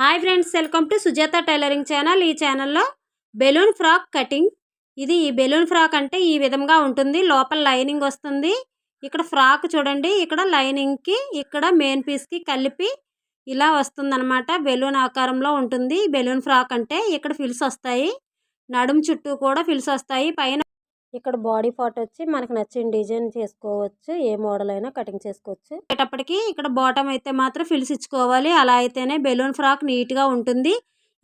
Hi friends welcome to Sujatha tailoring channel. ఈ ఛానల్లో balloon frock cutting. ఇది ఈ బెలూన్ ఫ్రాక్ అంటే ఈ విధంగా ఉంటుంది. లోపల లైనింగ్ వస్తుంది. ఇక్కడ ఫ్రాక్ చూడండి. ఇక్కడ లైనింగ్కి ఇక్కడ మెయిన్ పీస్కి కలిపి ఇలా వస్తుందన్నమాట. బెలూన్ ఆకారంలో ఉంటుంది. బెలూన్ ఫ్రాక్ అంటే ఇక్కడ ఫిల్స్ వస్తాయి. నడుము చుట్టూ కూడా ఫిల్స్ వస్తాయి. పైన ఇక్కడ బాడీ పార్ట్ వచ్చి మనకు నచ్చిన డిజైన్ చేసుకోవచ్చు ఏ మోడల్ అయినా కటింగ్ చేసుకోవచ్చు. అప్పటికి ఇక్కడ బాటమ్ అయితే మాత్రం ఫిల్స్ ఇచ్చుకోవాలి. అలా అయితేనే బెలూన్ ఫ్రాక్ నీట్గా ఉంటుంది.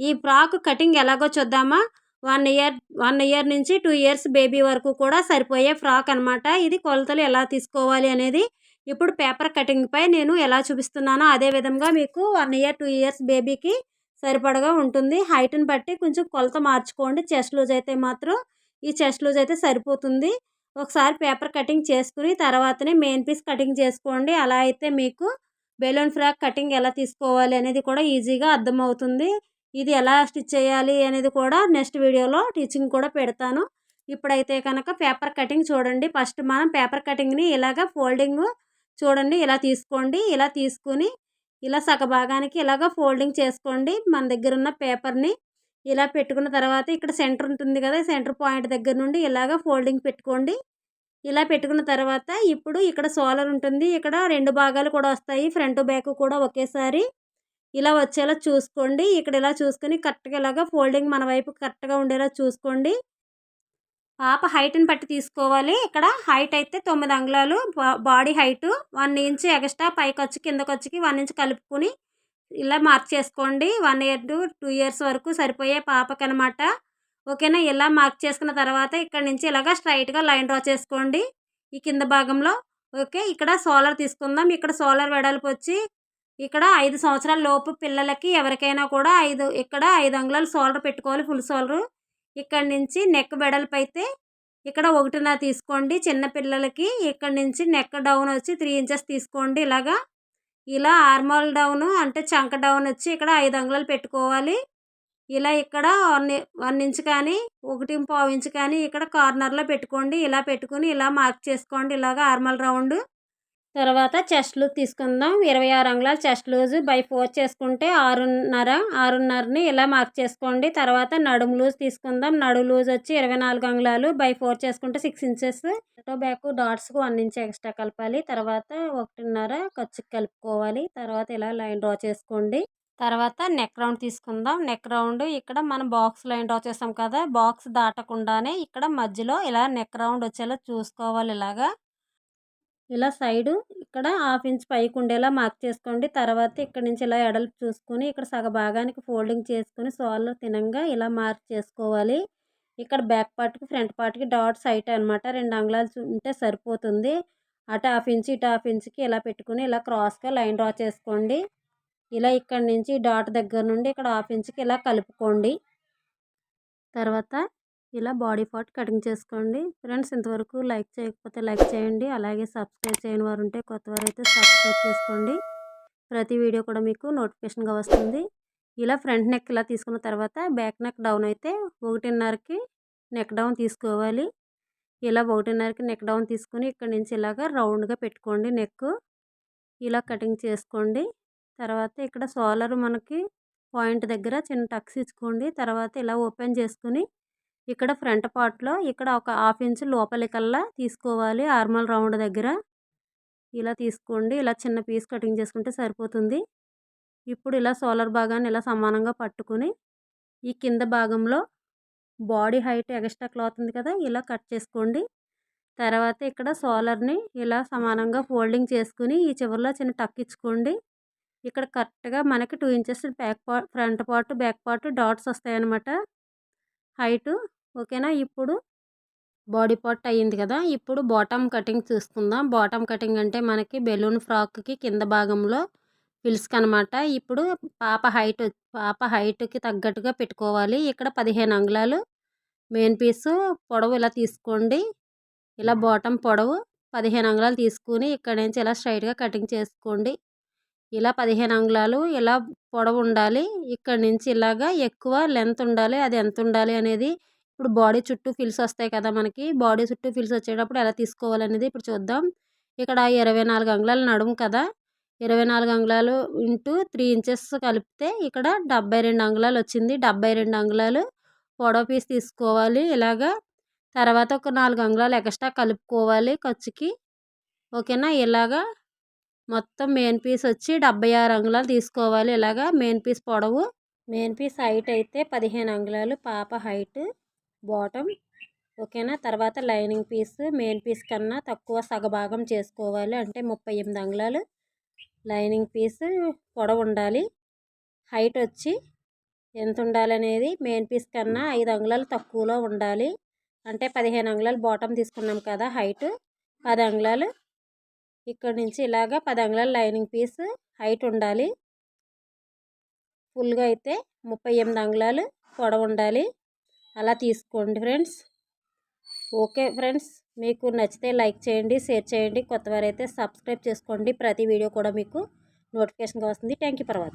ఈ ఫ్రాక్ కటింగ్ ఎలాగో చూద్దామా? వన్ ఇయర్ వన్ ఇయర్ నుంచి టూ ఇయర్స్ బేబీ వరకు కూడా సరిపోయే ఫ్రాక్ అనమాట ఇది కొలతలు ఎలా తీసుకోవాలి అనేది ఇప్పుడు పేపర్ కటింగ్ పై నేను ఎలా చూపిస్తున్నానో అదే విధంగా మీకు వన్ ఇయర్ టూ ఇయర్స్ బేబీకి సరిపడగా ఉంటుంది. హైట్ని బట్టి కొంచెం కొలత మార్చుకోండి. చెస్ట్ లూజ్ అయితే మాత్రం ఈ చెస్ట్ లూజ్ అయితే సరిపోతుంది. ఒకసారి పేపర్ కటింగ్ చేసుకుని తర్వాతనే మెయిన్ పీస్ కటింగ్ చేసుకోండి. అలా అయితే మీకు బెలూన్ ఫ్రాక్ కటింగ్ ఎలా తీసుకోవాలి అనేది కూడా ఈజీగా అర్థమవుతుంది. ఇది ఎలా స్టిచ్ చేయాలి అనేది కూడా నెక్స్ట్ వీడియోలో టీచింగ్ కూడా పెడతాను. ఇప్పుడైతే కనుక పేపర్ కటింగ్ చూడండి. ఫస్ట్ మనం పేపర్ కటింగ్ని ఇలాగ ఫోల్డింగ్ చూడండి. ఇలా తీసుకోండి. ఇలా తీసుకుని ఇలా సగభాగానికి ఇలాగ ఫోల్డింగ్ చేసుకోండి. మన దగ్గర ఉన్న పేపర్ని ఇలా పెట్టుకున్న తర్వాత ఇక్కడ సెంటర్ ఉంటుంది కదా సెంటర్ పాయింట్ దగ్గర నుండి ఇలాగ ఫోల్డింగ్ పెట్టుకోండి. ఇలా పెట్టుకున్న తర్వాత ఇప్పుడు ఇక్కడ సోలర్ ఉంటుంది ఇక్కడ రెండు భాగాలు కూడా వస్తాయి ఫ్రంట్ బ్యాక్ కూడా ఒకేసారి. ఇలా వచ్చేలా చూసుకోండి ఇక్కడ ఇలా చూసుకొని కరెక్ట్గా ఇలాగా ఫోల్డింగ్ మన వైపు కరెక్ట్గా ఉండేలా చూసుకోండి. పాప హైట్ని పట్టి తీసుకోవాలి ఇక్కడ హైట్ అయితే తొమ్మిది అంగుళాలు body height one inch extra పైకొచ్చి కిందకొచ్చికి వన్ ఇంచ్ కలుపుకొని ఇలా మార్క్ చేసుకోండి one year to two years వరకు సరిపోయే పాపకి అనమాట ఓకేనా? ఇలా మార్క్ చేసుకున్న తర్వాత ఇక్కడ నుంచి ఇలాగ స్ట్రైట్గా లైన్ డ్రా చేసుకోండి ఈ కింద భాగంలో. ఓకే? ఇక్కడ సోలార్ తీసుకుందాం. ఇక్కడ సోలార్ వెడల్పు వచ్చి ఇక్కడ ఐదు సంవత్సరాల లోపు పిల్లలకి ఎవరికైనా కూడా ఐదు ఇక్కడ ఐదు అంగుళాలు సోలర్ పెట్టుకోవాలి ఫుల్ సోలర్. ఇక్కడ నుంచి నెక్ వెడల్పు అయితే ఇక్కడ ఒకటిన్నర తీసుకోండి. చిన్న పిల్లలకి ఇక్కడ నుంచి నెక్ డౌన్ వచ్చి త్రీ ఇంచెస్ తీసుకోండి ఇలాగా. ఇలా ఆర్మల్ డౌన్ అంటే చంక డౌన్ వచ్చి ఇక్కడ ఐదు అంగుళాలు పెట్టుకోవాలి. ఇలా ఇక్కడ వన్ వన్ ఇంచ్ కానీ ఒకటి పావు ఇంచ్ కానీ ఇక్కడ కార్నర్లో పెట్టుకోండి. ఇలా పెట్టుకుని ఇలా మార్క్ చేసుకోండి. ఇలాగ ఆర్మల్ రౌండ్ తర్వాత చెస్ట్ లూజ్ తీసుకుందాం. ఇరవై ఆరు అంగుళాలు చెస్ట్ లూజ్ బై ఫోర్ చేసుకుంటే ఆరున్నర. ఆరున్నరని ఇలా మార్క్ చేసుకోండి. తర్వాత నడుము లూజ్ తీసుకుందాం. నడుము లూజ్ వచ్చి ఇరవై నాలుగు అంగుళాలు బై ఫోర్ చేసుకుంటే సిక్స్ ఇంచెస్. బ్యాక్ డాట్స్కు వన్ ఇంచ్ ఎక్స్ట్రా కలపాలి. తర్వాత ఒకటిన్నర ఖర్చుకి కలుపుకోవాలి. తర్వాత ఇలా లైన్ డ్రా చేసుకోండి. తర్వాత నెక్ రౌండ్ తీసుకుందాం. నెక్ రౌండ్ ఇక్కడ మనం బాక్స్ లైన్ డ్రా చేస్తాం కదా బాక్స్ దాటకుండానే ఇక్కడ మధ్యలో ఇలా నెక్ రౌండ్ వచ్చేలా చూసుకోవాలి ఇలాగా. ఇలా సైడు ఇక్కడ హాఫ్ ఇంచ్ పైకి ఉండేలా మార్క్ చేసుకోండి. తర్వాత ఇక్కడ నుంచి ఇలా ఎడల్పు చూసుకొని ఇక్కడ సగ భాగానికి ఫోల్డింగ్ చేసుకొని సోళ్ళు తినంగా ఇలా మార్క్ చేసుకోవాలి. ఇక్కడ బ్యాక్ పార్ట్కి ఫ్రంట్ పార్ట్కి డాట్ సైట్ అనమాట రెండు అంగుళాలు ఉంటే సరిపోతుంది. అటు హాఫ్ ఇంచ్ ఇటు హాఫ్ ఇంచ్కి ఇలా పెట్టుకుని ఇలా క్రాస్గా లైన్ డ్రా చేసుకోండి. ఇలా ఇక్కడ నుంచి డాట్ దగ్గర నుండి ఇక్కడ హాఫ్ ఇంచ్కి ఇలా కలుపుకోండి. తర్వాత ఇలా బాడీ పార్ట్ కటింగ్ చేసుకోండి. ఫ్రెండ్స్ ఇంతవరకు లైక్ చేయకపోతే లైక్ చేయండి. అలాగే సబ్స్క్రైబ్ చేయని వారు ఉంటే కొత్తవారు అయితే సబ్స్క్రైబ్ చేసుకోండి. ప్రతి వీడియో కూడా మీకు నోటిఫికేషన్గా వస్తుంది. ఇలా ఫ్రంట్ నెక్ ఇలా తీసుకున్న తర్వాత బ్యాక్ నెక్ డౌన్ అయితే ఒకటిన్నరకి నెక్ డౌన్ తీసుకోవాలి. ఇలా ఒకటిన్నరకి నెక్ డౌన్ తీసుకొని ఇక్కడ నుంచి ఇలాగ రౌండ్గా పెట్టుకోండి నెక్ ఇలా కటింగ్ చేసుకోండి. తర్వాత ఇక్కడ సోలర్ మనకి పాయింట్ దగ్గర చిన్న టక్స్ ఇచ్చుకోండి. తర్వాత ఇలా ఓపెన్ చేసుకుని ఇక్కడ ఫ్రంట్ పార్ట్లో ఇక్కడ ఒక హాఫ్ ఇంచ్ లోపలికల్లా తీసుకోవాలి. ఆర్మల్ రౌండ్ దగ్గర. ఇలా తీసుకోండి. ఇలా చిన్న పీస్ కటింగ్ చేసుకుంటే సరిపోతుంది. ఇప్పుడు ఇలా సోలర్ భాగాన్ని ఇలా సమానంగా పట్టుకుని ఈ కింద భాగంలో బాడీ హైట్ ఎక్స్ట్రా క్లాత్ ఉంది కదా! ఇలా కట్ చేసుకోండి. తర్వాత ఇక్కడ సోలర్ని ఇలా సమానంగా ఫోల్డింగ్ చేసుకుని ఈ చివరిలో చిన్న టక్ ఇచ్చుకోండి. ఇక్కడ కరెక్ట్గా మనకి two inches back part front part back part dots వస్తాయన్నమాట. హైటు ఓకేనా? ఇప్పుడు బాడీ పార్ట్ అయ్యింది కదా! ఇప్పుడు బాటమ్ కటింగ్ చూసుకుందాం. బాటమ్ కటింగ్ అంటే మనకి బెలూన్ ఫ్రాక్కి కింద భాగంలో పిల్స్కి అనమాట ఇప్పుడు పాప హైట్ పాప హైట్కి తగ్గట్టుగా పెట్టుకోవాలి. ఇక్కడ పదిహేను అంగుళాలు. మెయిన్ పీసు పొడవు ఇలా తీసుకోండి. ఇలా బాటమ్ పొడవు పదిహేను అంగుళాలు తీసుకుని ఇక్కడ నుంచి ఇలా స్ట్రైట్గా కటింగ్ చేసుకోండి. ఇలా పదిహేను అంగుళాలు ఇలా పొడవు ఉండాలి. ఇక్కడ నుంచి ఇలాగా ఎక్కువ లెంత్ ఉండాలి. అది ఎంత ఉండాలి అనేది ఇప్పుడు బాడీ చుట్టూ ఫిల్స్ వస్తాయి కదా మనకి. బాడీ చుట్టూ ఫిల్స్ వచ్చేటప్పుడు ఎలా తీసుకోవాలనేది ఇప్పుడు చూద్దాం. ఇక్కడ ఇరవై నాలుగు అంగుళాలు నడుము కదా. ఇరవై నాలుగు అంగుళాలు ఇంటూ త్రీ ఇంచెస్ కలిపితే ఇక్కడ డెబ్బై రెండు అంగుళాలు వచ్చింది. డెబ్బై రెండు అంగుళాలు పొడవ పీస్ తీసుకోవాలి. ఇలాగా తర్వాత ఒక నాలుగు అంగుళాలు ఎక్స్ట్రా కలుపుకోవాలి ఖర్చుకి. ఓకేనా? ఇలాగా మొత్తం మెయిన్ పీస్ వచ్చి డెబ్బై ఆరు అంగుళాలు తీసుకోవాలి. ఇలాగా మెయిన్ పీస్ పొడవు మెయిన్ పీస్ హైట్ అయితే పదిహేను అంగుళాలు పాప హైట్. బాటమ్ ఓకేనా? తర్వాత లైనింగ్ పీస్ మెయిన్ పీస్ కన్నా తక్కువ సగభాగం చేసుకోవాలి. అంటే ముప్పై ఎనిమిది అంగుళాలు. లైనింగ్ పీస్ పొడవు ఉండాలి. హైట్ వచ్చి ఎంత ఉండాలనేది మెయిన్ పీస్ కన్నా ఐదు అంగుళాలు తక్కువలో ఉండాలి. అంటే పదిహేను అంగుళాలు బాటమ్ తీసుకున్నాం కదా హైట్. పది అంగుళాలు. ఇక్కడ నుంచి ఇలాగ పది అంగుళాలు లైనింగ్ పీస్ హైట్ ఉండాలి. ఫుల్గా అయితే ముప్పై ఎనిమిది అంగుళాలు పొడవు ఉండాలి. అలా తీసుకోండి ఫ్రెండ్స్. Okay friends. మీకు నచ్చితే లైక్ చేయండి షేర్ చేయండి. కొత్తవారైతే సబ్స్క్రైబ్ చేసుకోండి. ప్రతి వీడియో కూడా మీకు నోటిఫికేషన్గా వస్తుంది. Thank you for watching.